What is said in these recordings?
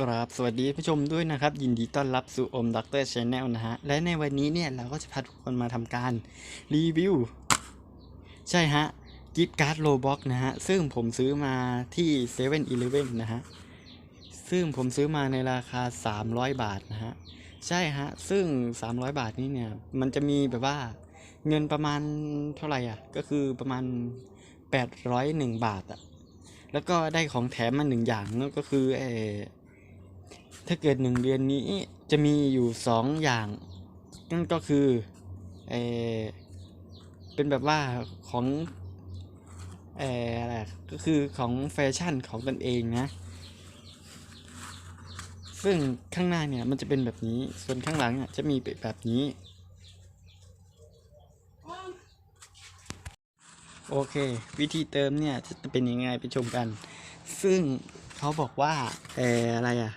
กราบสวัสดีผู้ชมด้วยนะครับ ยินดีต้อนรับสู่อมด็อกเตอร์ชาแนลนะฮะ และในวันนี้เนี่ย เราก็จะพาทุกคนมาทำการรีวิว ใช่ฮะกิฟต์การ์ดโลบ็อกนะฮะ ซึ่งผมซื้อมาที่7 e เ e ่ e อนะฮะ ซึ่งผมซื้อมาในราคา 300 บาทนะฮะ ใช่ฮะ ซึ่ง 300 บาทนี้เนี่ย มันจะมีแบบว่าเงินประมาณเท่าไหร่อะ ก็คือประมาณ 801 บาทอะแล้วก็ได้ของแถมมาหนึ่งอย่างนั่นก็คือเอ ถ้าเกิดหนึ่งเดือนนี้จะมีอยู่สองอย่าง นั่นก็คือเอเป็นแบบว่าของเออะไรก็คือของแฟชั่นของตนเองนะ ซึ่งข้างหน้าเนี่ยมันจะเป็นแบบนี้ ส่วนข้างหลังอะจะมีเป็นแบบนี้ โอเค วิธีเติมเนี่ยจะเป็นยังไงไปชมกัน ซึ่งเขาบอกว่าเอออะไรอะ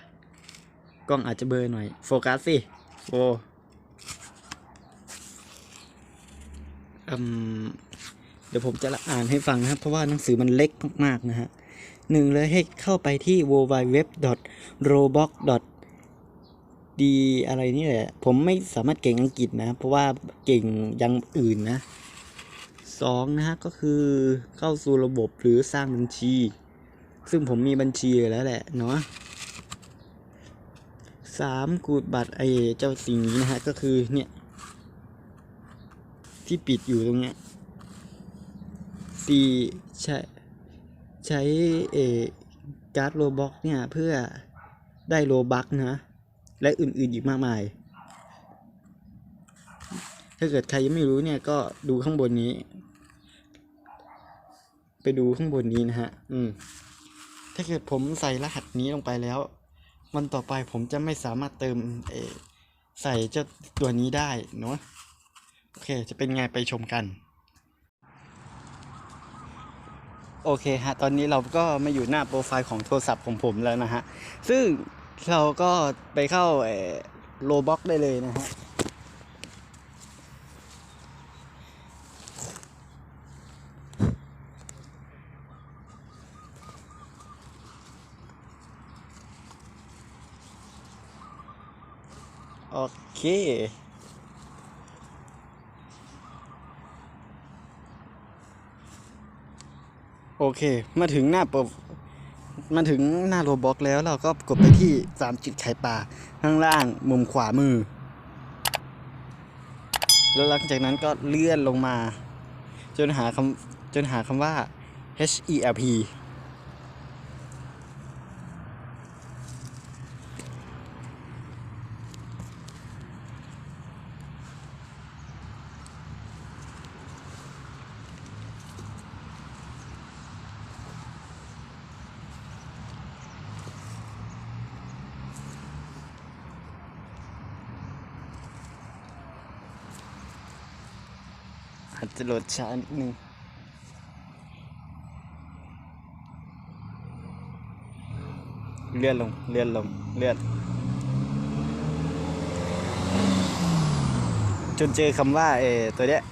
ล้องอาจจะเบลอหน่อย โฟกัสสิโออืมเดี๋ยวผมจะอ่านให้ฟังนะครับ เพราะว่าหนังสือมันเล็กมาก ๆ นะฮะหนึ่งเลยให้เข้าไปที่ w w w r o b o x d อะไรนี่แหละ ผมไม่สามารถเก่งอังกฤษนะ เพราะว่าเก่งอยังอื่นนะสองนะฮะก็คือเข้าสู่ระบบหรือสร้างบัญชี ซึ่งผมมีบัญชีแล้วแหละเนาะ สามขูดบัตรไอเจ้าสิ่งนี้นะฮะก็คือเนี่ย ที่ปิดอยู่ตรงเนี้ยสี่ใช้ใช้เอการ์ดโลบ็อกเนี่ยเพื่อได้โลบักนะ และอื่นๆอีกมากมาย ถ้าเกิดใครยังไม่รู้เนี่ยก็ดูข้างบนนี้ ไปดูข้างบนนี้นะฮะ อืม ถ้าเกิดผมใส่รหัสนี้ลงไปแล้ว วันต่อไปผมจะไม่สามารถเติมเอใส่เจ้าตัวนี้ได้เนาะโอเค จะเป็นไงไปชมกัน โอเคฮะ ตอนนี้เราก็มาอยู่หน้าโปรไฟล์ของโทรศัพท์ของผมแล้วนะฮะ ซึ่งเราก็ไปเข้าเอโลบ็อกได้เลยนะฮะ โอ เคโอเค มาถึงหน้าปรมาถึงหน้าโรบ็อกแล้วเราก็กดไปที่สามจุดไข่ปลาข้างล่างมุมขวามือ แล้วหลังจากนั้นก็เลื่อนลงมา จนหาคำจนหาคำว่า help อาจจะโหลดช้านิดนึงเลื่อนลง เลื่อนลง เลื่อน จนเจอคำว่าเอตัวเนี้ย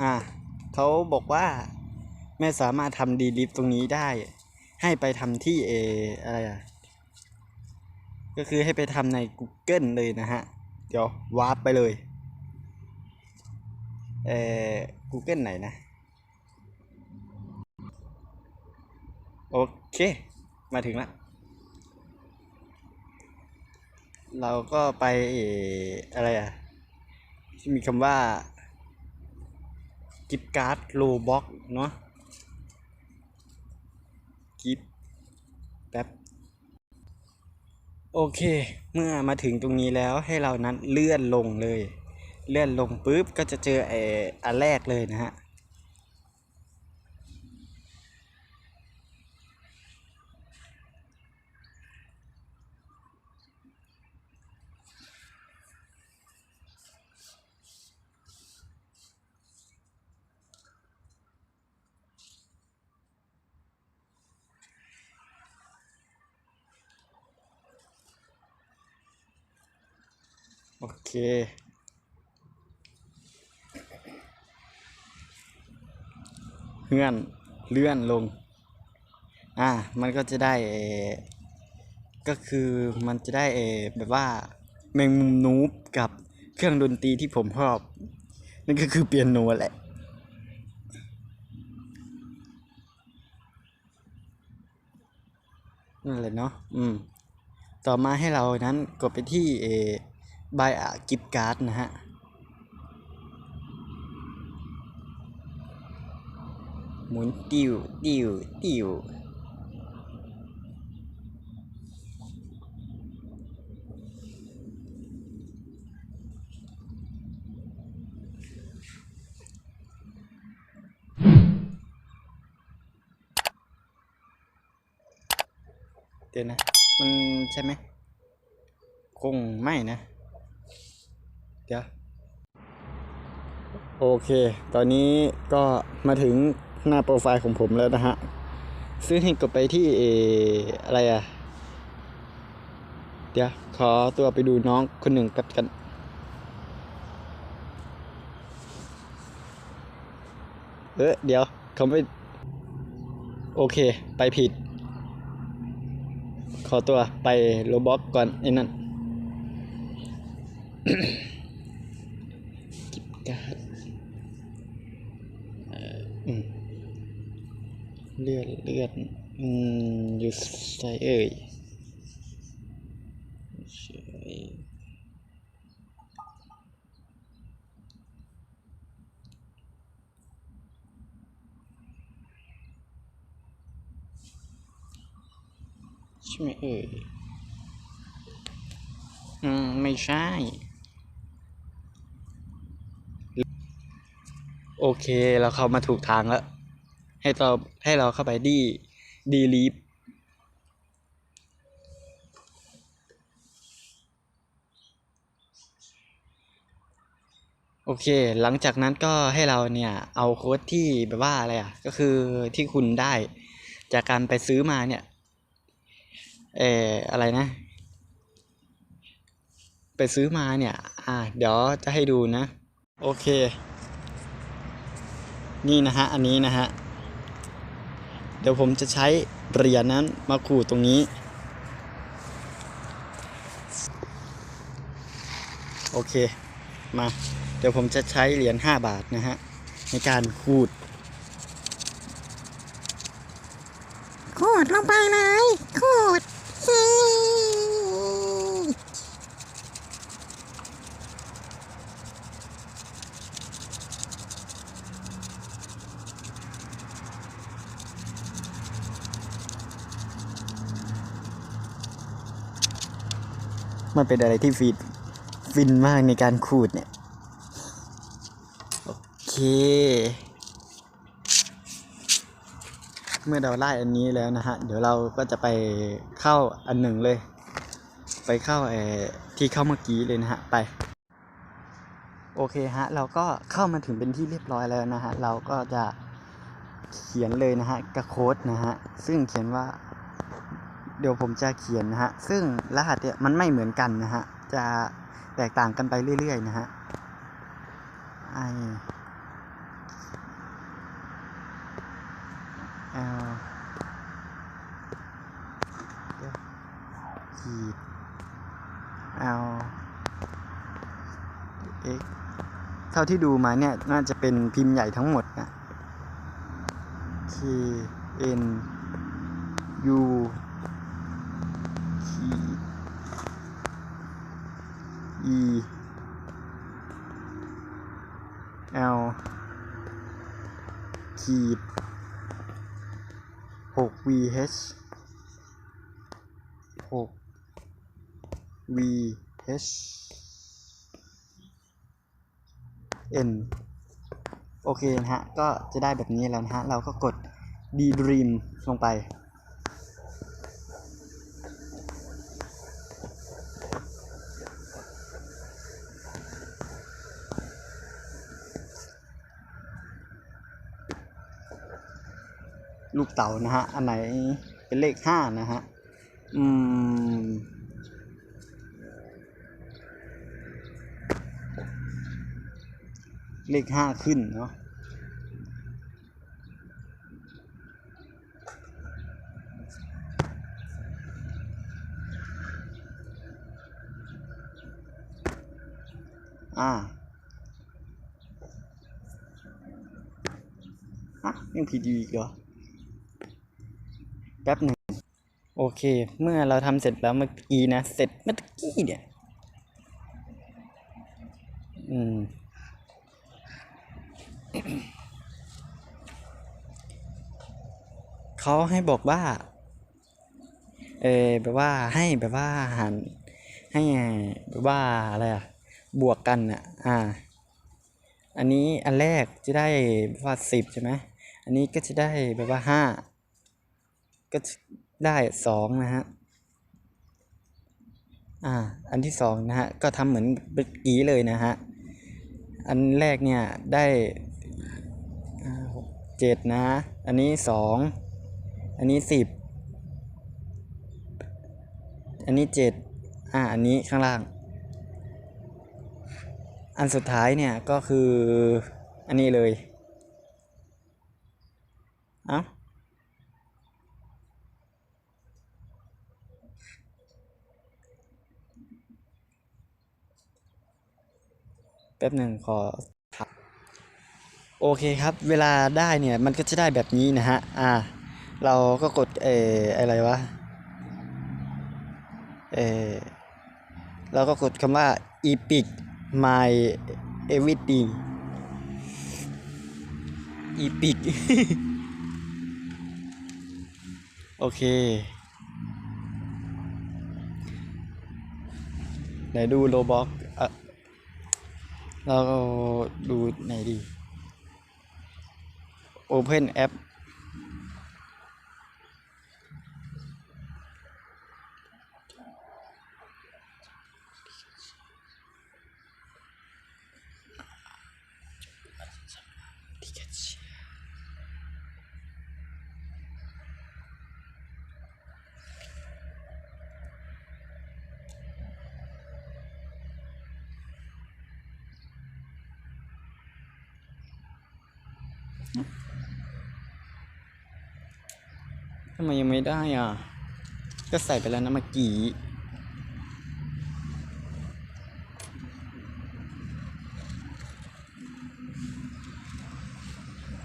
อ่าเขาบอกว่า ไม่สามารถทำดีลิฟตรงนี้ได้ ให้ไปทำที่เออะไรอะ ก็คือให้ไปทำใน Google เลยนะฮะ เดี๋ยววาร์ปไปเลยเออ Google ไหนนะ โอเค มาถึงล้วเราก็ไปอะไรอะ มีคำว่ากิฟการ์ดโลบ็อกเนาะ กิฟแป๊บ โอเค เมื่อมาถึงตรงนี้แล้วให้เรานั้นเลื่อนลงเลย เลื่อนลงปุ๊บก็จะเจอไอ้อันแรกเลยนะฮะ โอเค เลื่อน เลื่อนลง อ่า มันก็จะได้เอก็คือมันจะได้เอแบบว่าแมงมุมนูบกับเครื่องดนตรีที่ผมชอบ นั่นก็คือเปียโนแหละนั่นแหละเนาะ อืม ต่อมาให้เรานั้นกดไปที่เอ buy a gift card นะฮะหมุนติวติวติวเดี๋ยวนะ มันใช่ไหม คงไม่นะ เดี๋ยวโอเค ตอนนี้ก็มาถึงหน้าโปรไฟล์ของผมแล้วนะฮะซึ่งให้กดไปที่เออะไรอะเดี๋ยวขอตัวไปดูน้องคนหนึ่งกันกัน เออเดี๋ยวเขาไม่ โอเค ไปผิด ขอตัวไปโรบ็อกก่อนไอ้นั่น การเอ่ออืมเลือดเลือดอืมอยู่ใส่เอ่ยใช่ไหมเอ่ยอืม ไม่ใช่ โอเคเราเข้ามาถูกทางแล้ว ให้เราให้เราเข้าไปดีดีลีฟโอเค หลังจากนั้นก็ให้เราเนี่ยเอาโค้ดที่แบบว่าอะไรอะ ก็คือที่คุณได้จากการไปซื้อมาเนี่ย เอออะไรนะ ไปซื้อมาเนี่ย อ่า เดี๋ยวจะให้ดูนะ โอเค นี่นะฮะ อันนี้นะฮะ เดี๋ยวผมจะใช้เหรียญนั้นมาขูดตรงนี้ โอเค มา เดี๋ยวผมจะใช้เหรียญ5บาทนะฮะ ในการขูด ขูดลงไปเลยขูดฮี มันเป็นอะไรที่ฟินฟินมากในการขูดเนี่ย โอเค เมื่อเราไล่อันนี้แล้วนะฮะ เดี๋ยวเราก็จะไปเข้าอันหนึ่งเลย ไปเข้าเออที่เข้าเมื่อกี้เลยนะฮะ ไป โอเคฮะ เราก็เข้ามาถึงเป็นที่เรียบร้อยแล้วนะฮะ เราก็จะเขียนเลยนะฮะกับโค้ดนะฮะ ซึ่งเขียนว่า เดี๋ยวผมจะเขียนนะฮะ ซึ่งรหัสเนี่ยมันไม่เหมือนกันนะฮะ จะแตกต่างกันไปเรื่อย ๆ นะฮะ I L ขีด L X เท่าที่ดูมาเนี่ย น่าจะเป็นพิมพ์ใหญ่ทั้งหมดนะ K N U E L ขีดหก V H หก V H N โอเคนะฮะ ก็จะได้แบบนี้แล้วนะฮะ เราก็กด D Dream ลงไป ลูกเต่านะฮะ อันไหนเป็นเลขห้านะฮะ อืม เลขห้าขึ้นเนาะอ่าอะยังผิดดูอีกเหรอ ป๊บหนึ่งโอเค เมื่อเราทำเสร็จแล้วเมื่อกี้นะ เสร็จเมื่อกี้เนี่ยอืมเขาให้บอกว่า เออแบบว่าให้แบบว่าหันให้แบบว่าอะไรอะบวกกันอะอ่า อันนี้อันแรกจะได้แบบว่าสิบใช่ไหมอันนี้ก็จะได้แบบว่าห้า ก็ได้สองนะฮะ อ่า อันที่สองนะฮะ ก็ทำเหมือนเมื่อกี้เลยนะฮะ อันแรกเนี่ยได้หกเจ็ดนะ อันนี้สอง อันนี้สิบ อันนี้เจ็ดอ่า อันนี้ข้างล่าง อันสุดท้ายเนี่ยก็คืออันนี้เลย เอ้า แป๊บหนึ่งขอพักโอเคครับ เวลาได้เนี่ยมันก็จะได้แบบนี้นะฮะ อ่า เราก็กดเอออะไรวะ เออเราก็กดคำว่า epic my everything epic โอเค ไหนดูโลบ็อกอะ เราดูไหนดี Open App ทำไมยังไม่ได้อะ ก็ใส่ไปแล้วนะเมื่อกี้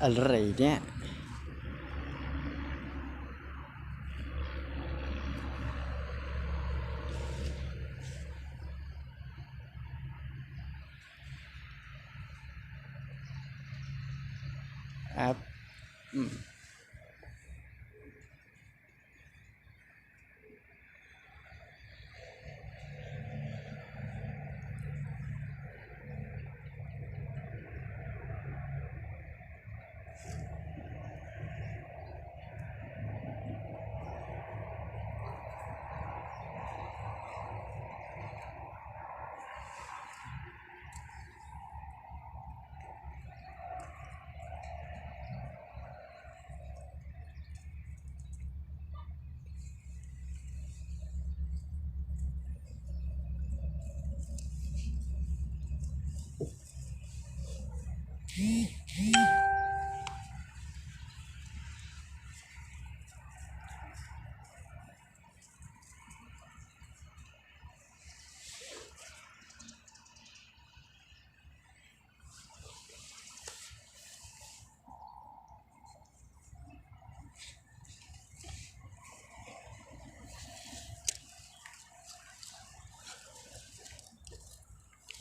อะไรเนี่ยแอปอืม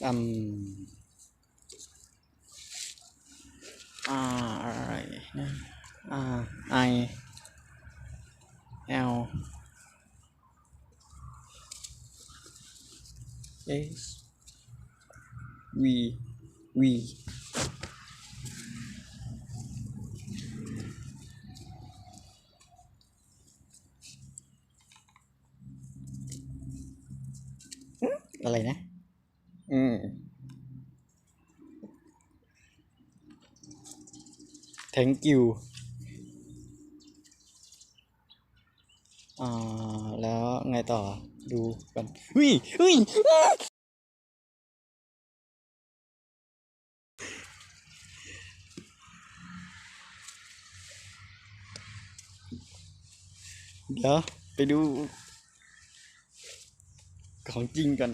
อืมอ่าอะไรนะอ่า I L S V V อืมอะไรนะ อืม thank you อ่า แล้วไงต่อดูกันเฮ้ยเฮ้ยเดี๋ยวไปดู ของจริงกัน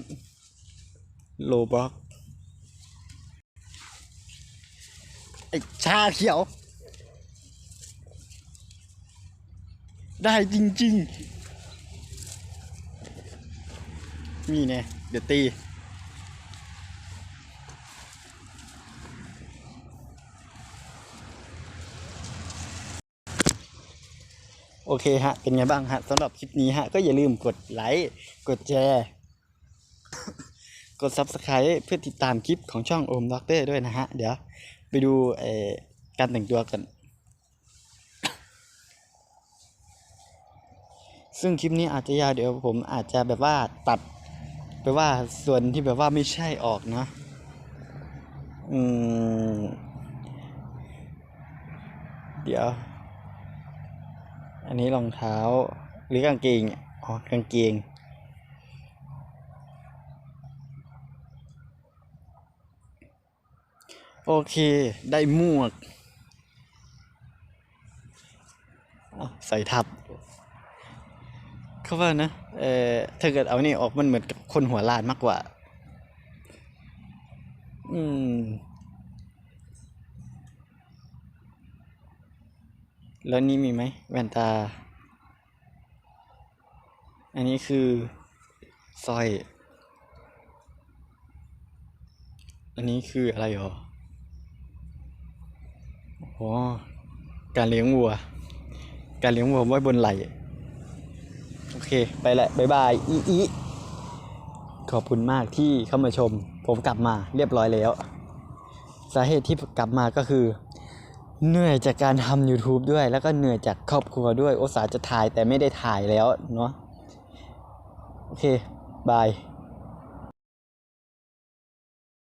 โลบ็อกไอ้ชาเขียว ได้จริง ๆ นี่แน่เดี๋ยวตี โอเคฮะ เป็นไงบ้างฮะสำหรับคลิปนี้ฮะ ก็อย่าลืมกดไลค์ กดแชร์ กด Subscribe เพื่อติดตามคลิปของช่องโอมด็อกเตอร์ด้วยนะฮะ เดี๋ยวไปดูการแต่งตัวกัน ซึ่งคลิปนี้อาจจะยาวเดี๋ยวผมอาจจะแบบว่าตัดไปว่าส่วนที่แบบว่าไม่ใช่ออกนะ อืม เดี๋ยว อันนี้รองเท้า หรือกางเกงอ๋อกางเกงโอเค ได้หมวก ใส่ทับ เขาว่านะเอ่อถ้าเกิดเอานี่ออกมันเหมือนกับคนหัวลานมากกว่า อืม แล้วนี่มีไหมแว่นตา อันนี้คือสร้อย อันนี้คืออะไรหรอโอ๋อการเลี้ยงวัว การเลี้ยงวัวไว้บนไหล่ เค ไปแหละบายบายอีอีขอบคุณมากที่เข้ามาชม ผมกลับมาเรียบร้อยแล้ว สาเหตุที่กลับมาก็คือ เหนื่อยจากการทำ YouTube ด้วย แล้วก็เหนื่อยจากครอบครัวด้วยโอสาห์จะถ่ายแต่ไม่ได้ถ่ายแล้วเนาะโอเค บาย